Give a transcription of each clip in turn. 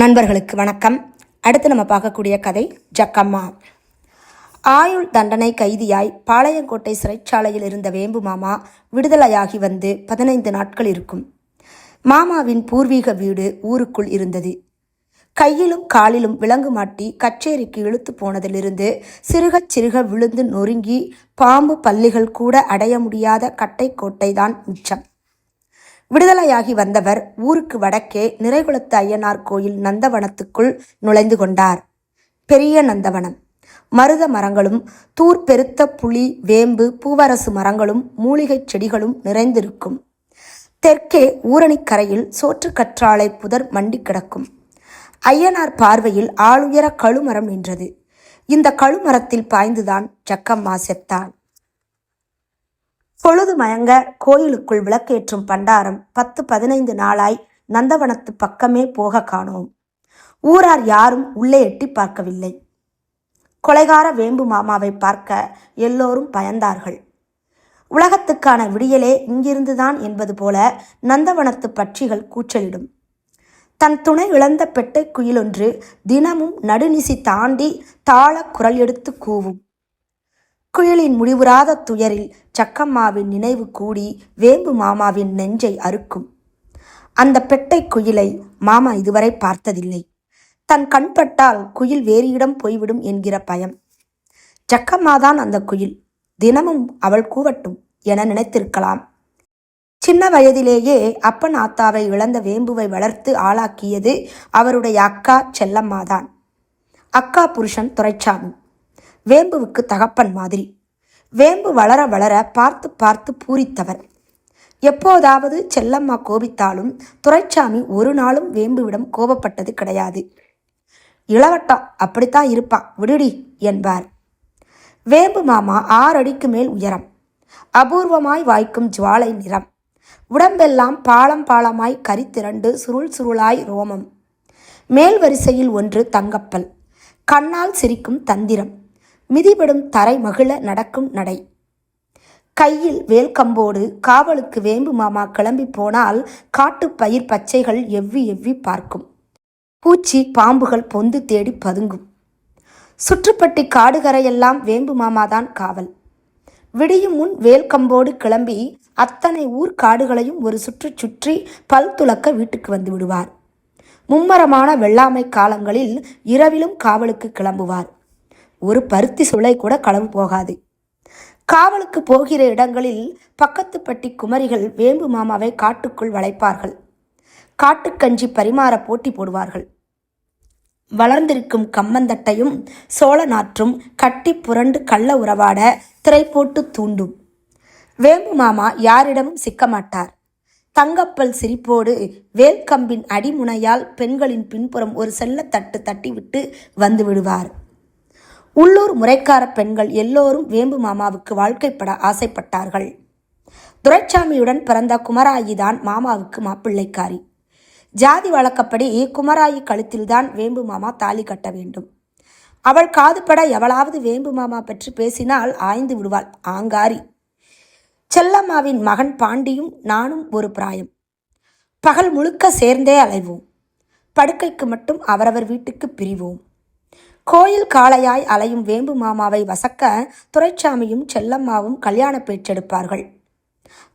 நண்பர்களுக்கு வணக்கம். அடுத்து நம்ம பார்க்கக்கூடிய கதை ஜக்கம்மா. ஆயுள் தண்டனை கைதியாய் பாளையங்கோட்டை சிறைச்சாலையில் இருந்த வேம்பு மாமா விடுதலையாகி வந்து பதினைந்து நாட்கள் இருக்கும். மாமாவின் பூர்வீக வீடு ஊருக்குள் இருந்தது. கையிலும் காலிலும் விலங்கு மாட்டி கச்சேரிக்கு இழுத்து போனதிலிருந்து சிறுகச் சிறுக விழுந்து நொறுங்கி பாம்பு பல்லிகள் கூட அடைய முடியாத கட்டை கோட்டை தான் மிச்சம். விடுதலையாகி வந்தவர் ஊருக்கு வடக்கே நிறைகுளத்து ஐயனார் கோயில் நந்தவனத்துக்குள் நுழைந்து கொண்டார். பெரிய நந்தவனம். மருத மரங்களும் தூர் பெருத்த புளி வேம்பு பூவரசு மரங்களும் மூலிகைச் செடிகளும் நிறைந்திருக்கும். தெற்கே ஊரணிக்கரையில் சோற்று கற்றாழை புதர் மண்டி கிடக்கும். ஐயனார் பார்வையில் ஆளுயர கழுமரம் நின்றது. இந்த கழுமரத்தில் பாய்ந்துதான் ஜக்கம்மா செத்தாள் பொழுது மயங்க கோயிலுக்குள் விளக்கேற்றும் பண்டாரம் பத்து பதினைந்து நாளாய் நந்தவனத்து பக்கமே போக காணோம். ஊரார் யாரும் உள்ளே எட்டி பார்க்கவில்லை. கொலைகார வேம்பு மாமாவை பார்க்க எல்லோரும் பயந்தார்கள். உலகத்துக்கான விடியலே இங்கிருந்துதான் என்பது போல நந்தவனத்து பட்சிகள் கூச்சலிடும். தன் துணை இழந்த பெட்டை குயிலொன்று தினமும் நடுநிசி தாண்டி தாள குரல் எடுத்து கூவும். குயிலின் முடிவுறாத துயரில் சக்கம்மாவின் நினைவு கூடி வேம்பு மாமாவின் நெஞ்சை அறுக்கும். அந்த பெட்டை குயிலை மாமா இதுவரை பார்த்ததில்லை. தன் கண்பட்டால் குயில் வேறு இடம் போய்விடும் என்கிற பயம். சக்கம்மாதான் அந்த குயில். தினமும் அவள் கூவட்டும் என நினைத்திருக்கலாம். சின்ன வயதிலேயே அப்பன் ஆத்தாவை இழந்த வேம்புவை வளர்த்து ஆளாக்கியது அவருடைய அக்கா செல்லம்மாதான். அக்கா புருஷன் துரைச்சாமி. வேம்புவுக்கு தகப்பன் மாதிரி. வேம்பு வளர வளர பார்த்து பார்த்து பூரித்தவர். எப்போதாவது செல்லம்மா கோபித்தாலும் துரைச்சாமி ஒரு நாளும் வேம்புவிடம் கோபப்பட்டது கிடையாது. இளவட்டம் அப்படித்தான் இருப்பான் விடுடி என்பார். வேம்பு மாமா ஆறடிக்கு மேல் உயரம். அபூர்வமாய் வாய்க்கும் ஜுவாலை நிறம். உடம்பெல்லாம் பாலம் பாலமாய் கரித்திரண்டு சுருள் சுருளாய் ரோமம். மேல் வரிசையில் ஒன்று தங்கப்பல். கண்ணால் சிரிக்கும் தந்திரம். மிதிபடும் தரை மகிழ நடக்கும் நடை. கையில் வேல்கம்போடு காவலுக்கு வேம்பு மாமா கிளம்பி போனால் காட்டு பயிர் பச்சைகள் எவ்வி எவ்வி பார்க்கும். பூச்சி பாம்புகள் பொந்து தேடி பதுங்கும். சுற்றுப்பட்டி காடுகரையெல்லாம் வேம்பு மாமாதான் காவல். விடியும் முன் வேல்கம்போடு கிளம்பி அத்தனை ஊர் காடுகளையும் ஒரு சுற்று சுற்றி பல் துளக்க வீட்டுக்கு வந்து விடுவார். மும்மரமான வெள்ளாமை காலங்களில் இரவிலும் காவலுக்கு கிளம்புவார். ஒரு பருத்தி சுளை கூட களவு போகாது. காவலுக்கு போகிற இடங்களில் பக்கத்துப்பட்டி குமரிகள் வேம்பு மாமாவை காட்டுக்குள் வளைப்பார்கள். காட்டுக்கஞ்சி பரிமாற போட்டி போடுவார்கள். வளர்ந்திருக்கும் கம்மந்தட்டையும் சோழ நாற்றும் கட்டி புரண்டு கள்ள உறவாட திரை போட்டு தூண்டும். வேம்பு மாமா யாரிடமும் சிக்க மாட்டார் தங்கப்பல் சிரிப்போடு வேல்கம்பின் அடிமுனையால் பெண்களின் பின்புறம் ஒரு செல்லத்தட்டு தட்டிவிட்டு வந்து விடுவார். உள்ளூர் முறைக்கார பெண்கள் எல்லோரும் வேம்பு மாமாவுக்கு வாழ்க்கைப்பட ஆசைப்பட்டார்கள். துரைச்சாமியுடன் பிறந்த குமராயி தான் மாமாவுக்கு மாப்பிள்ளைக்காரி. ஜாதி வழக்கப்படி குமராயி கழுத்தில்தான் வேம்பு மாமா தாலி கட்ட வேண்டும். அவள் காதுபட எவளாவது வேம்பு மாமா பற்றி பேசினால் ஆய்ந்து விடுவாள் ஆங்காரி. செல்லம்மாவின் மகன் பாண்டியும் நானும் ஒரு பிராயம். பகல் முழுக்க சேர்ந்தே அலைவோம். படுக்கைக்கு மட்டும் அவரவர் வீட்டுக்கு பிரிவோம். கோயில் காளையாய் அலையும் வேம்பு மாமாவை வசக்க துரைச்சாமியும் செல்லம்மாவும் கல்யாண பேச்செடுப்பார்கள்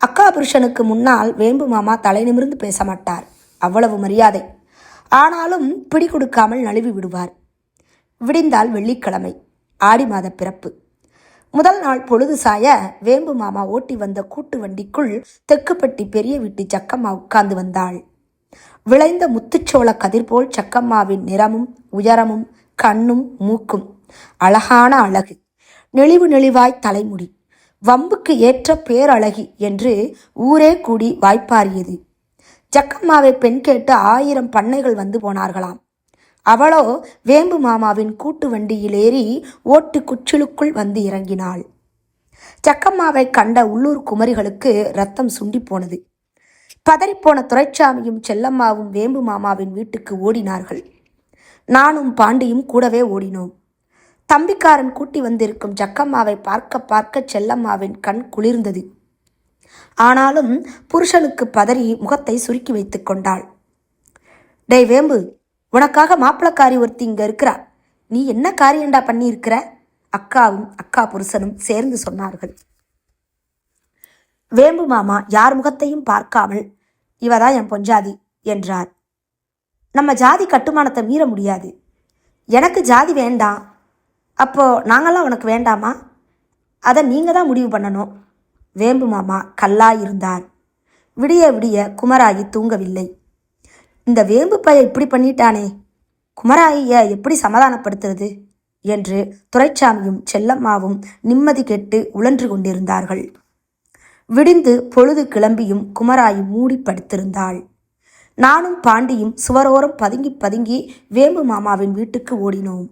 அக்கா புருஷனுக்கு முன்னால் வேம்பு மாமா தலை நிமிர்ந்து பேச மாட்டார். அவ்வளவு மரியாதை. ஆனாலும் பிடி கொடுக்காமல் நழுவி விடுவார். விடிந்தால் வெள்ளிக்கிழமை. ஆடி மாத பிறப்பு. முதல் நாள் பொழுது சாய வேம்பு மாமா ஓட்டி வந்த கூட்டு வண்டிக்குள் தெக்குப்பட்டி பெரிய வீட்டு சக்கம்மா உட்கார்ந்து வந்தாள். விளைந்த முத்துச்சோள கதிர் போல் சக்கம்மாவின் நிறமும் உயரமும் கண்ணும் மூக்கும். அழகான அழகு. நெளிவு நெளிவாய் தலைமுடி. வம்புக்கு ஏற்ற பேரழகி என்று ஊரே கூடி வாய்ப்பாரியது ஜக்கம்மாவை பெண் கேட்டு ஆயிரம் பண்ணைகள் வந்து போனார்களாம். அவளோ வேம்பு மாமாவின் கூட்டு வண்டியில் ஏறி ஓட்டு குச்சிலுக்குள் வந்து இறங்கினாள். ஜக்கம்மாவை கண்ட உள்ளூர் குமரிகளுக்கு ரத்தம் சுண்டி போனது. பதறிப்போன துரைச்சாமியும் செல்லம்மாவும் வேம்பு மாமாவின் வீட்டுக்கு ஓடினார்கள். நானும் பாண்டியும் கூடவே ஓடினோம். தம்பிக்காரன் கூட்டி வந்திருக்கும் ஜக்கம்மாவை பார்க்க பார்க்க செல்லம்மாவின் கண் குளிர்ந்தது. ஆனாலும் புருஷனுக்கு பதறி முகத்தை சுருக்கி வைத்து கொண்டாள். டேய் வேம்பு உனக்காக மாப்பிளக்காரி ஒருத்தி இங்க இருக்கிறா. நீ என்ன காரியண்டா பண்ணியிருக்கிற? அக்காவும் அக்கா புருஷனும் சேர்ந்து சொன்னார்கள். வேம்பு மாமா யார் முகத்தையும் பார்க்காமல் இவதான் என் பொஞ்சாதி என்றார். நம்ம ஜாதி கட்டுமானத்தை மீற முடியாது. எனக்கு ஜாதி வேண்டாம். அப்போது நாங்களாம் உனக்கு வேண்டாமா? அதை நீங்கள் தான் முடிவு பண்ணணும். வேம்பு மாமா கல்லாய் இருந்தார். விடிய விடிய குமராயி தூங்கவில்லை. இந்த வேம்பு பைய இப்படி பண்ணிட்டானே. குமராயிய எப்படி சமாதானப்படுத்துறது? என்று துரைச்சாமியும் செல்லம்மாவும் நிம்மதி கெட்டு உழன்று கொண்டிருந்தார்கள். விடிந்து பொழுது கிளம்பியும் குமராயி மூடி படுத்திருந்தாள். நானும் பாண்டியும் சுவரோரம் பதுங்கி பதுங்கி வேம்பு மாமாவின் வீட்டுக்கு ஓடினோம்.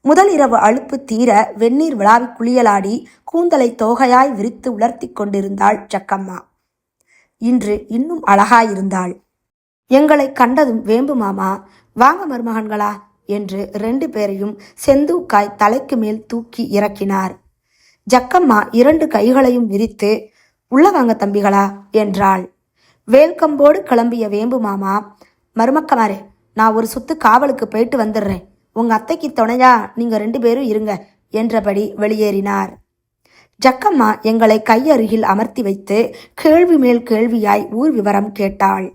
முதல் இரவு அழுப்பு தீர வெந்நீர் விழாவி குளியலாடி கூந்தலை தோகையாய் விரித்து உலர்த்தி கொண்டிருந்தாள் ஜக்கம்மா இன்று இன்னும் அழகாயிருந்தாள். எங்களை கண்டதும் வேம்பு மாமா வாங்க மருமகன்களா என்று ரெண்டு பேரையும் செந்தூக்காய் தலைக்கு மேல் தூக்கி இறக்கினார். ஜக்கம்மா இரண்டு கைகளையும் விரித்து உள்ள வாங்க தம்பிகளா என்றாள். வேல்கம்போடு கிளம்பிய வேம்பு மாமா மருமக்கமாரே நான் ஒரு சுத்து காவலுக்கு போயிட்டு வந்துடுறேன். உங்க அத்தைக்கு துணையா நீங்க ரெண்டு பேரும் இருங்க என்றபடி வெளியேறினார். ஜக்கம்மா எங்களை கையருகில் அமர்த்தி வைத்து கேள்வி மேல் கேள்வியாய் ஊர் விவரம் கேட்டாள்.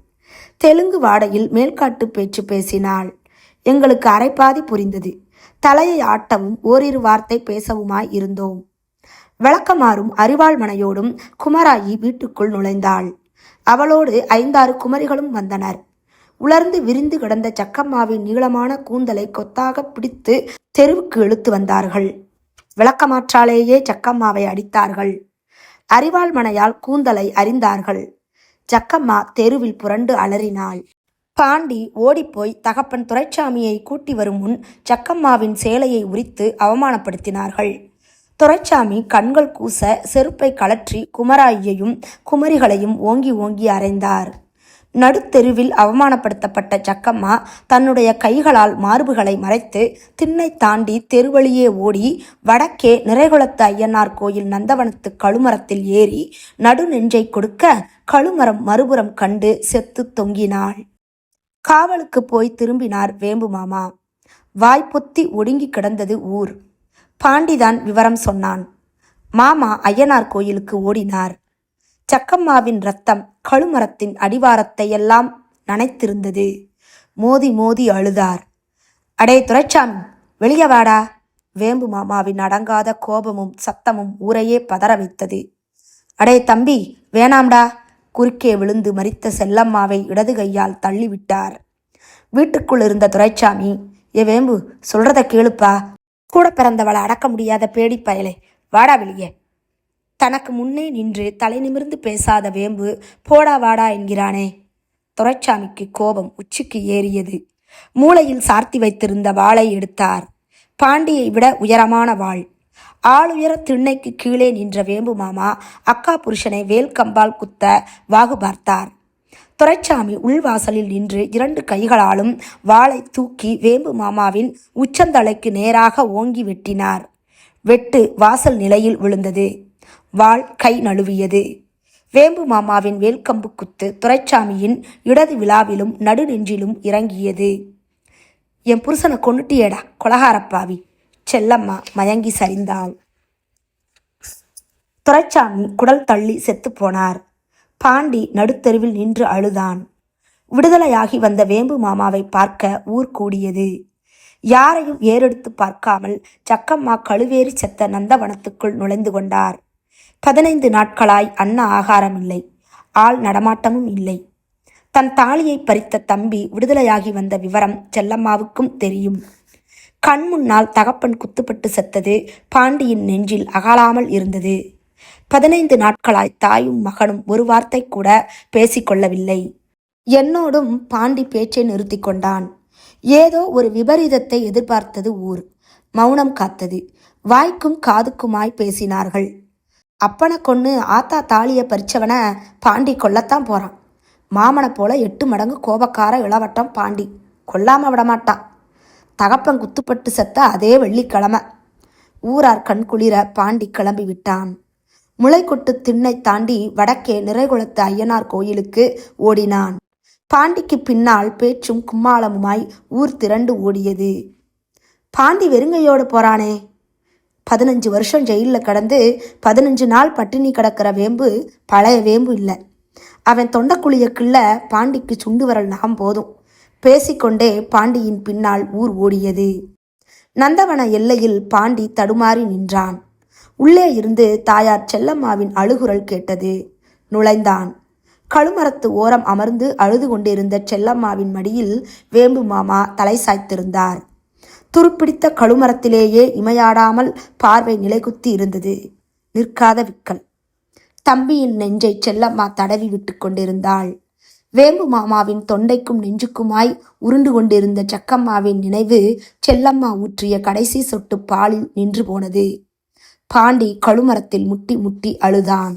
தெலுங்கு வாடையில் மேல்காட்டு பேச்சு பேசினாள். எங்களுக்கு அரைப்பாதி புரிந்தது. தலையை ஆட்டவும் ஓரிரு வார்த்தை பேசவுமாய் இருந்தோம். விளக்கமாறும் அறிவாள் மனையோடும் குமராயி வீட்டுக்குள் நுழைந்தாள். அவளோடு ஐந்தாறு குமரிகளும் வந்தனர். உலர்ந்து விரிந்து கிடந்த சக்கம்மாவின் நீளமான கூந்தலை கொத்தாக பிடித்து தெருவுக்கு இழுத்து வந்தார்கள். விளக்கமாற்றாலேயே சக்கம்மாவை அடித்தார்கள். அறிவாள் மனையால் கூந்தலை அறிந்தார்கள். ஜக்கம்மா தெருவில் புரண்டு அலறினாள். பாண்டி ஓடிப்போய் தகப்பன் துரைச்சாமியை கூட்டி வரும் முன் ஜக்கம்மாவின் சேலையை உரித்து அவமானப்படுத்தினார்கள். துரைச்சாமி கண்கள் கூச செருப்பை கழற்றி குமராயையும் குமரிகளையும் ஓங்கி ஓங்கி அறைந்தார். நடுத்தெருவில் அவமானப்படுத்தப்பட்ட ஜக்கம்மா தன்னுடைய கைகளால் மார்புகளை மறைத்து திண்ணை தாண்டி தெருவழியே ஓடி வடக்கே நிறைகுளத்து ஐயனார் கோயில் நந்தவனத்து கழுமரத்தில் ஏறி நடுநெஞ்சை கொடுக்க கழுமரம் மறுபுறம் கண்டு செத்து தொங்கினாள். காவலுக்கு போய் திரும்பினார் வேம்பு மாமா வாய்ப்பொத்தி ஒடுங்கி கிடந்தது ஊர். பாண்டிதான் விவரம் சொன்னான். மாமா ஐயனார் கோயிலுக்கு ஓடினார். சக்கம்மாவின் ரத்தம் கழுமரத்தின் அடிவாரத்தை எல்லாம் நனைத்திருந்தது. மோதி மோதி அழுதார். அடே துரைச்சாமி வெளியே வாடா. வேம்பு மாமாவின் அடங்காத கோபமும் சத்தமும் ஊரையே பதற வைத்தது. அடே தம்பி வேணாம்டா. குறுக்கே விழுந்து மறித்த செல்லம்மாவை இடது கையால் தள்ளிவிட்டார். வீட்டுக்குள் இருந்த துரைச்சாமி ஏ வேம்பு சொல்றத கேளுப்பா. கூட பிறந்தவளை அடக்க முடியாத பேடி பயலே. வாடா வெளியே. தனக்கு முன்னே நின்று தலை நிமிர்ந்து பேசாத வேம்பு போடா வாடா என்கிறானே. துரைச்சாமிக்கு கோபம் உச்சிக்கு ஏறியது. மூளையில் சார்த்தி வைத்திருந்த வாளை எடுத்தார். பாண்டியை விட உயரமான வாள். ஆளுயர திண்ணைக்கு கீழே நின்ற வேம்பு மாமா அக்கா புருஷனை வேல் கம்பால் குத்த வாகு பார்த்தார். துரைச்சாமி உள்வாசலில் நின்று இரண்டு கைகளாலும் வாளை தூக்கி வேம்பு மாமாவின் உச்சந்தலைக்கு நேராக ஓங்கி வெட்டினார். வெட்டு வாசல் நிலையில் விழுந்தது. வாள் கை நழுவியது. வேம்பு மாமாவின் வேல்கம்பு குத்து துரைச்சாமியின் இடது விழாவிலும் நடுநெஞ்சிலும் இறங்கியது. என் புருஷனை கொண்டுட்டியடா கொலகாரப்பாவி. செல்லம்மா மயங்கி சரிந்தாள். துரைச்சாமி குடல் தள்ளி செத்துப்போனார் போனார். பாண்டி நடுத்தெருவில் நின்று அழுதான். விடுதலையாகி வந்த வேம்பு மாமாவை பார்க்க ஊர் கூடியது. யாரையும் ஏறெடுத்து பார்க்காமல் சக்கம்மா கழுவேறி செத்த நந்தவனத்துக்குள் நுழைந்து கொண்டார். பதினைந்து நாட்களாய் அன்ன ஆகாரம் இல்லை ஆள் நடமாட்டமும் இல்லை. தன் தாலியை பறித்த தம்பி விடுதலையாகி வந்த விவரம் செல்லம்மாவுக்கும் தெரியும். கண் முன்னால் தகப்பன் குத்துப்பட்டு செத்தது பாண்டியின் நெஞ்சில் அகலாமல் இருந்தது. பதினைந்து நாட்களாய் தாயும் மகனும் ஒரு வார்த்தை கூட பேசிக்கொள்ளவில்லை. என்னோடும் பாண்டி பேச்சை நிறுத்தி கொண்டான். ஏதோ ஒரு விபரீதத்தை எதிர்பார்த்தது ஊர். மௌனம் காத்தது. வாய்க்கும் காதுக்குமாய் பேசினார்கள். அப்பனை கொன்று ஆத்தா தாலியை பறிச்சவனை பாண்டி கொல்லத்தான் போறான். மாமனை போல எட்டு மடங்கு கோபக்கார இளவட்டம் பாண்டி. கொல்லாம விடமாட்டான் தகப்பன் குத்துப்பட்டு செத்த அதே வெள்ளிக்கிழமை. ஊரார் கண் குளிர பாண்டி கிளம்பி விட்டான் முளைக்கொட்டு திண்ணை தாண்டி வடக்கே நிறைகுளத்து ஐயனார் கோயிலுக்கு ஓடினான். பாண்டிக்கு பின்னால் பேச்சும் கும்மாளமுமாய் ஊர் திரண்டு ஓடியது. பாண்டி வெறுங்கையோடு போறானே. பதினஞ்சு வருஷம் ஜெயிலில் கடந்து பதினஞ்சு நாள் பட்டினி கிடக்கிற வேம்பு பழைய வேம்பு இல்லை. அவன் தொண்டக்குழியக்குள்ள பாண்டிக்கு சுண்டு வரல் நகம் போதும். பேசிக்கொண்டே பாண்டியின் பின்னால் ஊர் ஓடியது. நந்தவன எல்லையில் பாண்டி தடுமாறி நின்றான். உள்ளே இருந்து தாயார் செல்லம்மாவின் அழுகுரல் கேட்டது. நுழைந்தான். கழுமரத்து ஓரம் அமர்ந்து அழுது கொண்டிருந்த செல்லம்மாவின் மடியில் வேம்பு மாமா தலை சாய்த்திருந்தார். துருப்பிடித்த கழுமரத்திலேயே இமையாடாமல் பார்வை நிலைகுத்தி இருந்தது. நிற்காத விக்கல். தம்பியின் நெஞ்சை செல்லம்மா தடவி விட்டு கொண்டிருந்தாள். வேம்பு மாமாவின் தொண்டைக்கும் நெஞ்சுக்குமாய் உருண்டு கொண்டிருந்த சக்கம்மாவின் நினைவு செல்லம்மா ஊற்றிய கடைசி சொட்டு பாலில் நின்று போனது. பாண்டி கழுமரத்தில் முட்டி முட்டி அழுதான்.